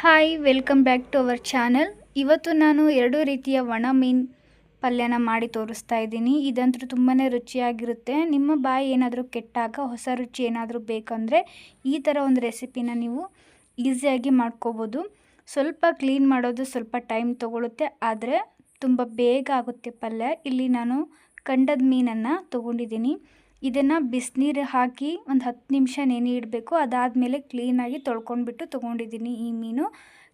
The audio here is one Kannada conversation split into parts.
Hi welcome back to our channel ಇವತ್ತು ನಾನು ಎರಡು ರೀತಿಯ ಒಣ ಮೀನು ಪಲ್ಯನ ಮಾಡಿ ತೋರಿಸ್ತಾ ಇದ್ದೀನಿ. ಇದಂತೂ ತುಂಬಾ ರುಚಿಯಾಗಿರುತ್ತೆ. ನಿಮ್ಮ ಬಾಯಿ ಏನಾದರೂ ಕೆಟ್ಟಾಗ, ಹೊಸ ರುಚಿ ಏನಾದರೂ ಬೇಕಂದರೆ ಈ ಥರ ಒಂದು ರೆಸಿಪಿನ ನೀವು ಈಸಿಯಾಗಿ ಮಾಡ್ಕೋಬೋದು. ಸ್ವಲ್ಪ ಕ್ಲೀನ್ ಮಾಡೋದು ಸ್ವಲ್ಪ ಟೈಮ್ ತೊಗೊಳುತ್ತೆ. ಆದರೆ ತುಂಬ ಬೇಗ ಆಗುತ್ತೆ ಪಲ್ಯ. ಇಲ್ಲಿ ನಾನು ಕಂಡದ ಮೀನನ್ನು ತೊಗೊಂಡಿದ್ದೀನಿ. ಇದನ್ನು ಬಿಸಿನೀರು ಹಾಕಿ ಒಂದು ಹತ್ತು ನಿಮಿಷ ನೆನೆ ಇಡಬೇಕು. ಅದಾದಮೇಲೆ ಕ್ಲೀನಾಗಿ ತೊಳ್ಕೊಂಡ್ಬಿಟ್ಟು ತೊಗೊಂಡಿದ್ದೀನಿ ಈ ಮೀನು.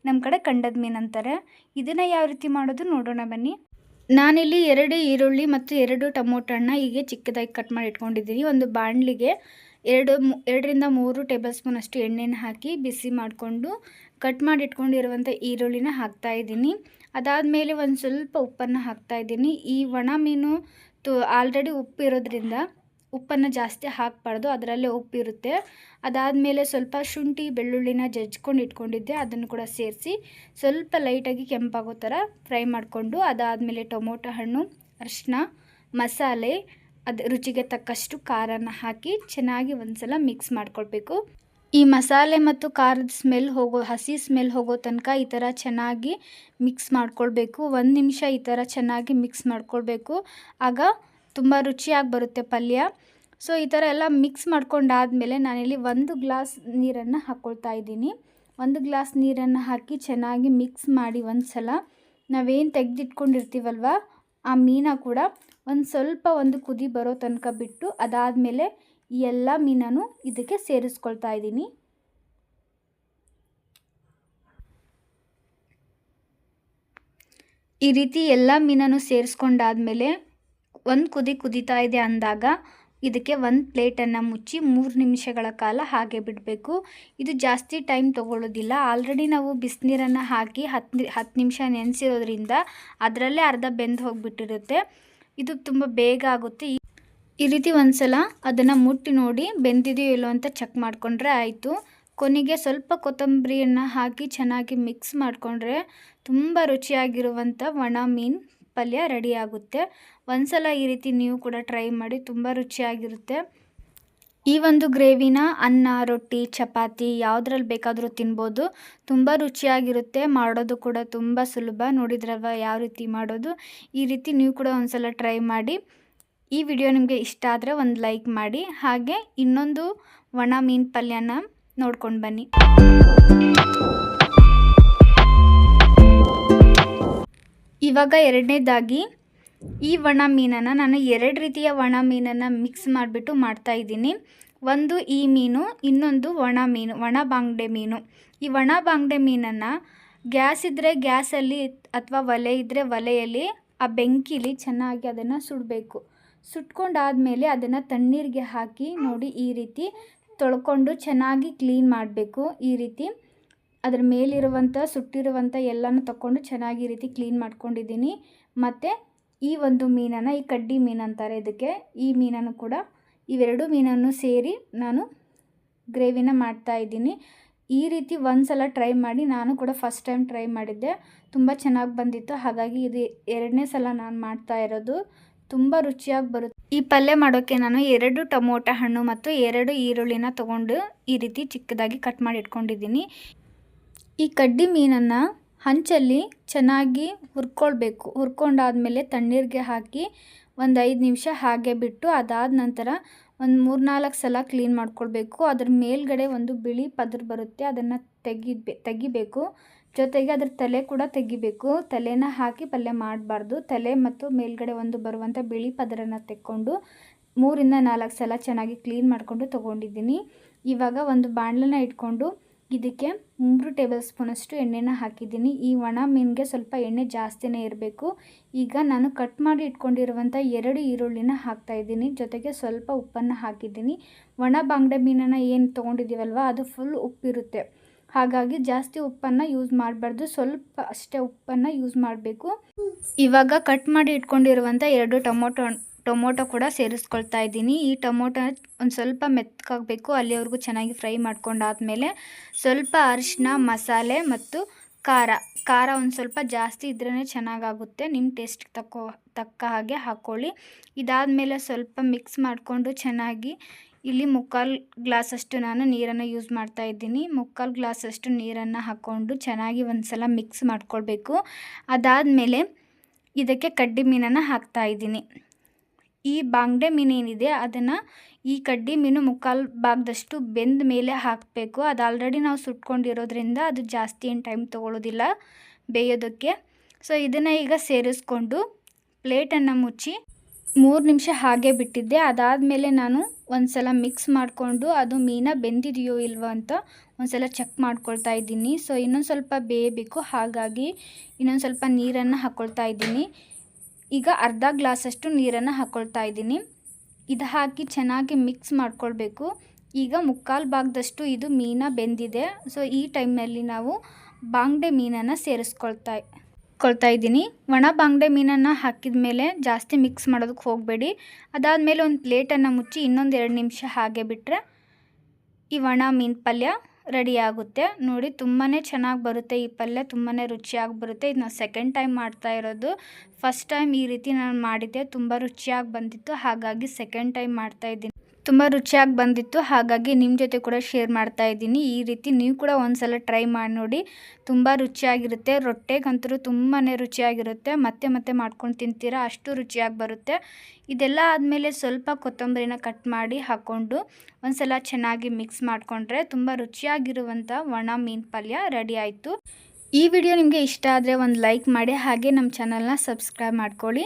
ನಮ್ಮ ಕಡೆ ಕಂಡದ ಮೀನು ಅಂತಾರೆ. ಇದನ್ನು ಯಾವ ರೀತಿ ಮಾಡೋದು ನೋಡೋಣ ಬನ್ನಿ. ನಾನಿಲ್ಲಿ ಎರಡು ಈರುಳ್ಳಿ ಮತ್ತು ಎರಡು ಟೊಮೊಟೊ ಹಣ್ಣ ಹೀಗೆ ಚಿಕ್ಕದಾಗಿ ಕಟ್ ಮಾಡಿ ಇಟ್ಕೊಂಡಿದ್ದೀನಿ ಒಂದು ಬಾಣಲಿಗೆ ಎರಡು ಎರಡರಿಂದ ಮೂರು ಟೇಬಲ್ ಸ್ಪೂನ್ ಅಷ್ಟು ಎಣ್ಣೆನ ಹಾಕಿ ಬಿಸಿ ಮಾಡಿಕೊಂಡು ಕಟ್ ಮಾಡಿ ಇಟ್ಕೊಂಡಿರುವಂಥ ಈರುಳ್ಳಿನ ಹಾಕ್ತಾ ಇದ್ದೀನಿ. ಅದಾದಮೇಲೆ ಒಂದು ಸ್ವಲ್ಪ ಉಪ್ಪನ್ನು ಹಾಕ್ತಾ ಇದ್ದೀನಿ. ಈ ಒಣ ಮೀನು ತು ಆಲ್ರೆಡಿ ಉಪ್ಪು ಇರೋದ್ರಿಂದ ಉಪ್ಪನ್ನು ಜಾಸ್ತಿ ಹಾಕಬಾರ್ದು, ಅದರಲ್ಲೇ ಉಪ್ಪಿರುತ್ತೆ. ಅದಾದಮೇಲೆ ಸ್ವಲ್ಪ ಶುಂಠಿ, ಬೆಳ್ಳುಳ್ಳಿನ ಜಜ್ಕೊಂಡು ಇಟ್ಕೊಂಡಿದ್ದೆ, ಅದನ್ನು ಕೂಡ ಸೇರಿಸಿ. ಸ್ವಲ್ಪ ಲೈಟಾಗಿ ಕೆಂಪಾಗೋ ಥರ ಫ್ರೈ ಮಾಡಿಕೊಂಡು, ಅದಾದಮೇಲೆ ಟೊಮೊಟೊ ಹಣ್ಣು ಅರಿಶಿನ ಮಸಾಲೆ, ಅದು ರುಚಿಗೆ ತಕ್ಕಷ್ಟು ಖಾರನ ಹಾಕಿ ಚೆನ್ನಾಗಿ ಒಂದ್ಸಲ ಮಿಕ್ಸ್ ಮಾಡ್ಕೊಳ್ಬೇಕು. ಈ ಮಸಾಲೆ ಮತ್ತು ಖಾರದ ಸ್ಮೆಲ್ ಹೋಗೋ, ಹಸಿ ಸ್ಮೆಲ್ ಹೋಗೋ ತನಕ ಈ ಥರ ಚೆನ್ನಾಗಿ ಮಿಕ್ಸ್ ಮಾಡ್ಕೊಳ್ಬೇಕು. ಒಂದು ನಿಮಿಷ ಈ ಥರ ಚೆನ್ನಾಗಿ ಮಿಕ್ಸ್ ಮಾಡ್ಕೊಳ್ಬೇಕು. ಆಗ ತುಂಬ ರುಚಿಯಾಗಿ ಬರುತ್ತೆ ಪಲ್ಯ. ಸೊ ಈ ಥರ ಎಲ್ಲ ಮಿಕ್ಸ್ ಮಾಡ್ಕೊಂಡಾದಮೇಲೆ ನಾನಿಲ್ಲಿ ಒಂದು ಗ್ಲಾಸ್ ನೀರನ್ನು ಹಾಕ್ಕೊಳ್ತಾ ಇದ್ದೀನಿ. ಒಂದು ಗ್ಲಾಸ್ ನೀರನ್ನು ಹಾಕಿ ಚೆನ್ನಾಗಿ ಮಿಕ್ಸ್ ಮಾಡಿ ಒಂದು ಸಲ ನಾವೇನು ತೆಗೆದಿಟ್ಕೊಂಡಿರ್ತೀವಲ್ವ, ಆ ಮೀನ ಕೂಡ ಒಂದು ಸ್ವಲ್ಪ ಒಂದು ಕುದಿ ಬರೋ ತನಕ ಬಿಟ್ಟು ಅದಾದಮೇಲೆ ಈ ಎಲ್ಲ ಮೀನನ್ನು ಇದಕ್ಕೆ ಸೇರಿಸ್ಕೊಳ್ತಾ ಇದ್ದೀನಿ. ಈ ರೀತಿ ಎಲ್ಲ ಮೀನನ್ನು ಸೇರಿಸ್ಕೊಂಡಾದ್ಮೇಲೆ ಒಂದು ಕುದಿ ಕುದೀತಾ ಇದೆ ಅಂದಾಗ ಇದಕ್ಕೆ ಒಂದು ಪ್ಲೇಟನ್ನು ಮುಚ್ಚಿ ಮೂರು ನಿಮಿಷಗಳ ಕಾಲ ಹಾಗೆ ಬಿಡಬೇಕು. ಇದು ಜಾಸ್ತಿ ಟೈಮ್ ತೊಗೊಳ್ಳೋದಿಲ್ಲ. ಆಲ್ರೆಡಿ ನಾವು ಬಿಸಿನೀರನ್ನು ಹಾಕಿ ಹತ್ತು ಹತ್ತು ನಿಮಿಷ ನೆನೆಸಿರೋದ್ರಿಂದ ಅದರಲ್ಲೇ ಅರ್ಧ ಬೆಂದು ಹೋಗಿಬಿಟ್ಟಿರುತ್ತೆ. ಇದು ತುಂಬ ಬೇಗ ಆಗುತ್ತೆ. ಈ ರೀತಿ ಒಂದು ಸಲ ಅದನ್ನು ಮುಟ್ಟಿ ನೋಡಿ ಬೆಂದಿದೆಯೋ ಇಲ್ಲೋ ಅಂತ ಚೆಕ್ ಮಾಡಿಕೊಂಡ್ರೆ ಆಯಿತು. ಕೊನೆಗೆ ಸ್ವಲ್ಪ ಕೊತ್ತಂಬರಿಯನ್ನು ಹಾಕಿ ಚೆನ್ನಾಗಿ ಮಿಕ್ಸ್ ಮಾಡಿಕೊಂಡ್ರೆ ತುಂಬ ರುಚಿಯಾಗಿರುವಂಥ ಒಣ ಮೀನು ಪಲ್ಯ ರೆಡಿ ಆಗುತ್ತೆ ಒಂದ್ಸಲ ಈ ರೀತಿ ನೀವು ಕೂಡ ಟ್ರೈ ಮಾಡಿ ತುಂಬ ರುಚಿಯಾಗಿರುತ್ತೆ. ಈ ಒಂದು ಗ್ರೇವಿನ ಅನ್ನ, ರೊಟ್ಟಿ, ಚಪಾತಿ ಯಾವುದ್ರಲ್ಲಿ ಬೇಕಾದರೂ ತಿನ್ಬೋದು. ತುಂಬ ರುಚಿಯಾಗಿರುತ್ತೆ. ಮಾಡೋದು ಕೂಡ ತುಂಬ ಸುಲಭ. ನೋಡಿದ್ರಲ್ವ ಯಾವ ರೀತಿ ಮಾಡೋದು? ಈ ರೀತಿ ನೀವು ಕೂಡ ಒಂದ್ಸಲ ಟ್ರೈ ಮಾಡಿ. ಈ ವಿಡಿಯೋ ನಿಮಗೆ ಇಷ್ಟ ಆದರೆ ಒಂದು ಲೈಕ್ ಮಾಡಿ. ಹಾಗೆ ಇನ್ನೊಂದು ಒಣ ಮೀನು ಪಲ್ಯನ ನೋಡ್ಕೊಂಡು ಬನ್ನಿ. ಇವಾಗ ಎರಡನೇದಾಗಿ ಈ ಒಣ ಮೀನನ್ನು ನಾನು ಎರಡು ರೀತಿಯ ಒಣ ಮೀನನ್ನು ಮಿಕ್ಸ್ ಮಾಡಿಬಿಟ್ಟು ಮಾಡ್ತಾಯಿದ್ದೀನಿ ಒಂದು ಈ ಮೀನು, ಇನ್ನೊಂದು ಒಣ ಮೀನು, ಒಣ ಬಾಂಗ್ಡೆ ಮೀನು. ಈ ಒಣ ಬಾಂಗ್ಡೆ ಮೀನನ್ನು ಗ್ಯಾಸ್ ಇದ್ದರೆ ಗ್ಯಾಸಲ್ಲಿ ಅಥವಾ ಒಲೆ ಇದ್ದರೆ ಒಲೆಯಲ್ಲಿ ಆ ಬೆಂಕಿಲಿ ಚೆನ್ನಾಗಿ ಅದನ್ನು ಸುಡಬೇಕು. ಸುಟ್ಕೊಂಡಾದಮೇಲೆ ಅದನ್ನು ತಣ್ಣೀರಿಗೆ ಹಾಕಿ ನೋಡಿ ಈ ರೀತಿ ತೊಳ್ಕೊಂಡು ಚೆನ್ನಾಗಿ ಕ್ಲೀನ್ ಮಾಡಬೇಕು. ಈ ರೀತಿ ಅದರ ಮೇಲಿರುವಂಥ, ಸುಟ್ಟಿರುವಂಥ ಎಲ್ಲನೂ ತಗೊಂಡು ಚೆನ್ನಾಗಿ ರೀತಿ ಕ್ಲೀನ್ ಮಾಡ್ಕೊಂಡಿದ್ದೀನಿ. ಮತ್ತು ಈ ಒಂದು ಮೀನನ್ನು, ಈ ಕಡ್ಡಿ ಮೀನು ಅಂತಾರೆ ಇದಕ್ಕೆ, ಈ ಮೀನನ್ನು ಕೂಡ ಇವೆರಡು ಮೀನನ್ನು ಸೇರಿ ನಾನು ಗ್ರೇವಿನ ಮಾಡ್ತಾ ಇದ್ದೀನಿ. ಈ ರೀತಿ ಒಂದು ಸಲ ಟ್ರೈ ಮಾಡಿ ನಾನು ಕೂಡ ಫಸ್ಟ್ ಟೈಮ್ ಟ್ರೈ ಮಾಡಿದ್ದೆ. ತುಂಬ ಚೆನ್ನಾಗಿ ಬಂದಿತ್ತು. ಹಾಗಾಗಿ ಇದು ಎರಡನೇ ಸಲ ನಾನು ಮಾಡ್ತಾ ಇರೋದು. ತುಂಬ ರುಚಿಯಾಗಿ ಬರುತ್ತೆ. ಈ ಪಲ್ಯ ಮಾಡೋಕ್ಕೆ ನಾನು ಎರಡು ಟೊಮೊಟೊ ಹಣ್ಣು ಮತ್ತು ಎರಡು ಈರುಳ್ಳಿನ ತೊಗೊಂಡು ಈ ರೀತಿ ಚಿಕ್ಕದಾಗಿ ಕಟ್ ಮಾಡಿ ಇಟ್ಕೊಂಡಿದ್ದೀನಿ. ಈ ಕಡ್ಡಿ ಮೀನನ್ನು ಹಂಚಲ್ಲಿ ಚೆನ್ನಾಗಿ ಹುರ್ಕೊಳ್ಬೇಕು. ಹುರ್ಕೊಂಡಾದಮೇಲೆ ತಣ್ಣೀರಿಗೆ ಹಾಕಿ ಒಂದು ಐದು ನಿಮಿಷ ಹಾಗೆ ಬಿಟ್ಟು ಅದಾದ ನಂತರ ಒಂದು ಮೂರು ನಾಲ್ಕು ಸಲ ಕ್ಲೀನ್ ಮಾಡ್ಕೊಳ್ಬೇಕು. ಅದ್ರ ಮೇಲ್ಗಡೆ ಒಂದು ಬಿಳಿ ಪದರ್ ಬರುತ್ತೆ, ಅದನ್ನು ತೆಗಿಬೇ ತೆಗಿಬೇಕು. ಜೊತೆಗೆ ಅದ್ರ ತಲೆ ಕೂಡ ತೆಗಿಬೇಕು. ತಲೆನ ಹಾಕಿ ಪಲ್ಯ ಮಾಡಬಾರ್ದು. ತಲೆ ಮತ್ತು ಮೇಲ್ಗಡೆ ಒಂದು ಬರುವಂಥ ಬಿಳಿ ಪದರನ್ನು ತೆಕ್ಕೊಂಡು ಮೂರಿಂದ ನಾಲ್ಕು ಸಲ ಚೆನ್ನಾಗಿ ಕ್ಲೀನ್ ಮಾಡಿಕೊಂಡು ತೊಗೊಂಡಿದ್ದೀನಿ. ಇವಾಗ ಒಂದು ಬಾಣಲೆನ ಇಟ್ಕೊಂಡು ಇದಕ್ಕೆ ಮೂರು ಟೇಬಲ್ ಸ್ಪೂನಷ್ಟು ಎಣ್ಣೆನ ಹಾಕಿದ್ದೀನಿ. ಈ ಒಣ ಮೀನಿಗೆ ಸ್ವಲ್ಪ ಎಣ್ಣೆ ಜಾಸ್ತಿನೇ ಇರಬೇಕು. ಈಗ ನಾನು ಕಟ್ ಮಾಡಿ ಇಟ್ಕೊಂಡಿರುವಂಥ ಎರಡು ಈರುಳ್ಳಿನ ಹಾಕ್ತಾಯಿದ್ದೀನಿ ಜೊತೆಗೆ ಸ್ವಲ್ಪ ಉಪ್ಪನ್ನು ಹಾಕಿದ್ದೀನಿ. ಒಣ ಬಾಂಗ್ಡೆ ಮೀನನ್ನು ಏನು ತೊಗೊಂಡಿದ್ದೀವಲ್ವ, ಅದು ಫುಲ್ ಉಪ್ಪಿರುತ್ತೆ. ಹಾಗಾಗಿ ಜಾಸ್ತಿ ಉಪ್ಪನ್ನು ಯೂಸ್ ಮಾಡಬಾರ್ದು. ಸ್ವಲ್ಪ ಅಷ್ಟೇ ಉಪ್ಪನ್ನು ಯೂಸ್ ಮಾಡಬೇಕು. ಇವಾಗ ಕಟ್ ಮಾಡಿ ಇಟ್ಕೊಂಡಿರುವಂಥ ಎರಡು ಟೊಮೊಟೊ ಟೊಮೊಟೊ ಕೂಡ ಸೇರಿಸ್ಕೊಳ್ತಾ ಇದ್ದೀನಿ. ಈ ಟೊಮೊಟೊ ಒಂದು ಸ್ವಲ್ಪ ಮೆತ್ತಗಾಗಬೇಕು. ಅಲ್ಲಿವರೆಗೂ ಚೆನ್ನಾಗಿ ಫ್ರೈ ಮಾಡ್ಕೊಂಡಾದ್ಮೇಲೆ ಸ್ವಲ್ಪ ಅರಿಶಿನ ಮಸಾಲೆ ಮತ್ತು ಖಾರ. ಖಾರ ಒಂದು ಸ್ವಲ್ಪ ಜಾಸ್ತಿ ಇದ್ರೇ ಚೆನ್ನಾಗಾಗುತ್ತೆ. ನಿಮ್ಮ ಟೇಸ್ಟ್ಗೆ ತಕ್ಕೋ, ತಕ್ಕ ಹಾಗೆ ಹಾಕ್ಕೊಳ್ಳಿ ಇದಾದಮೇಲೆ ಸ್ವಲ್ಪ ಮಿಕ್ಸ್ ಮಾಡಿಕೊಂಡು ಚೆನ್ನಾಗಿ ಇಲ್ಲಿ ಮುಕ್ಕಾಲು ಗ್ಲಾಸಷ್ಟು ನಾನು ನೀರನ್ನು ಯೂಸ್ ಮಾಡ್ತಾ ಇದ್ದೀನಿ. ಮುಕ್ಕಾಲು ಗ್ಲಾಸಷ್ಟು ನೀರನ್ನು ಹಾಕ್ಕೊಂಡು ಚೆನ್ನಾಗಿ ಒಂದು ಸಲ ಮಿಕ್ಸ್ ಮಾಡ್ಕೊಳ್ಬೇಕು. ಅದಾದಮೇಲೆ ಇದಕ್ಕೆ ಕಡ್ಡಿ ಮೀನನ್ನು ಹಾಕ್ತಾ ಇದ್ದೀನಿ. ಈ ಬಾಂಗ್ಡೆ ಮೀನು ಏನಿದೆ, ಅದನ್ನು ಈ ಕಡ್ಡಿ ಮೀನು ಮುಕ್ಕಾಲು ಭಾಗದಷ್ಟು ಬೆಂದ ಮೇಲೆ ಹಾಕಬೇಕು. ಅದು ಆಲ್ರೆಡಿ ನಾವು ಸುಟ್ಕೊಂಡಿರೋದ್ರಿಂದ ಅದು ಜಾಸ್ತಿ ಏನು ಟೈಮ್ ತೊಗೊಳ್ಳೋದಿಲ್ಲ ಬೇಯೋದಕ್ಕೆ. ಸೊ ಇದನ್ನು ಈಗ ಸೇರಿಸ್ಕೊಂಡು ಪ್ಲೇಟನ್ನು ಮುಚ್ಚಿ ಮೂರು ನಿಮಿಷ ಹಾಗೆ ಬಿಟ್ಟಿದ್ದೆ. ಅದಾದಮೇಲೆ ನಾನು ಒಂದು ಸಲ ಮಿಕ್ಸ್ ಮಾಡಿಕೊಂಡು ಅದು ಮೀನ ಬೆಂದಿದೆಯೋ ಇಲ್ವೋ ಅಂತ ಒಂದು ಸಲ ಚೆಕ್ ಮಾಡ್ಕೊಳ್ತಾ ಇದ್ದೀನಿ. ಸೊ ಇನ್ನೊಂದು ಸ್ವಲ್ಪ ಬೇಯಬೇಕು. ಹಾಗಾಗಿ ಇನ್ನೊಂದು ಸ್ವಲ್ಪ ನೀರನ್ನು ಹಾಕ್ಕೊಳ್ತಾ ಇದ್ದೀನಿ. ಈಗ ಅರ್ಧ ಗ್ಲಾಸಷ್ಟು ನೀರನ್ನು ಹಾಕ್ಕೊಳ್ತಾ ಇದ್ದೀನಿ. ಇದು ಹಾಕಿ ಚೆನ್ನಾಗಿ ಮಿಕ್ಸ್ ಮಾಡ್ಕೊಳ್ಬೇಕು. ಈಗ ಮುಕ್ಕಾಲು ಭಾಗದಷ್ಟು ಇದು ಮೀನ ಬೆಂದಿದೆ. ಸೊ ಈ ಟೈಮಲ್ಲಿ ನಾವು ಬಾಂಗ್ಡೆ ಮೀನನ್ನು ಸೇರಿಸ್ಕೊಳ್ತಾ ಕೊಳ್ತಾ ಇದ್ದೀನಿ. ಒಣ ಬಾಂಗ್ಡೆ ಮೀನನ್ನು ಹಾಕಿದ ಮೇಲೆ ಜಾಸ್ತಿ ಮಿಕ್ಸ್ ಮಾಡೋದಕ್ಕೆ ಹೋಗಬೇಡಿ. ಅದಾದಮೇಲೆ ಒಂದು ಪ್ಲೇಟನ್ನು ಮುಚ್ಚಿ ಇನ್ನೊಂದು ಎರಡು ನಿಮಿಷ ಹಾಗೆ ಬಿಟ್ಟರೆ ಈ ಒಣ ಮೀನು ಪಲ್ಯ ರೆಡಿ ಆಗುತ್ತೆ ನೋಡಿ ತುಂಬಾ ಚೆನ್ನಾಗಿ ಬರುತ್ತೆ ಈ ಪಲ್ಯ ತುಂಬಾ ರುಚಿಯಾಗಿ ಬರುತ್ತೆ. ಇದು ನಾನು ಸೆಕೆಂಡ್ ಟೈಮ್ ಮಾಡ್ತಾ ಇರೋದು. ಫಸ್ಟ್ ಟೈಮ್ ಈ ರೀತಿ ನಾನು ಮಾಡಿದ್ದೆ, ತುಂಬ ರುಚಿಯಾಗಿ ಬಂದಿತ್ತು. ಹಾಗಾಗಿ ಸೆಕೆಂಡ್ ಟೈಮ್ ಮಾಡ್ತಾ ಇದ್ದೀನಿ. ತುಂಬ ರುಚಿಯಾಗಿ ಬಂದಿತ್ತು. ಹಾಗಾಗಿ ನಿಮ್ಮ ಜೊತೆ ಕೂಡ ಶೇರ್ ಮಾಡ್ತಾ ಇದ್ದೀನಿ. ಈ ರೀತಿ ನೀವು ಕೂಡ ಒಂದ್ಸಲ ಟ್ರೈ ಮಾಡಿ ನೋಡಿ. ತುಂಬ ರುಚಿಯಾಗಿರುತ್ತೆ. ರೊಟ್ಟೆಗಂತೂ ತುಂಬಾ ರುಚಿಯಾಗಿರುತ್ತೆ. ಮತ್ತೆ ಮತ್ತೆ ಮಾಡ್ಕೊಂಡು ತಿಂತೀರಾ, ಅಷ್ಟು ರುಚಿಯಾಗಿ ಬರುತ್ತೆ. ಇದೆಲ್ಲ ಆದಮೇಲೆ ಸ್ವಲ್ಪ ಕೊತ್ತಂಬರಿನ ಕಟ್ ಮಾಡಿ ಹಾಕ್ಕೊಂಡು ಒಂದ್ಸಲ ಚೆನ್ನಾಗಿ ಮಿಕ್ಸ್ ಮಾಡಿಕೊಂಡ್ರೆ ತುಂಬ ರುಚಿಯಾಗಿರುವಂಥ ಒಣ ಮೀನು ಪಲ್ಯ ರೆಡಿ ಆಯಿತು. ಈ ವಿಡಿಯೋ ನಿಮಗೆ ಇಷ್ಟ ಆದರೆ ಒಂದು ಲೈಕ್ ಮಾಡಿ, ಹಾಗೆ ನಮ್ಮ ಚಾನಲ್ನ ಸಬ್ಸ್ಕ್ರೈಬ್ ಮಾಡ್ಕೊಳ್ಳಿ.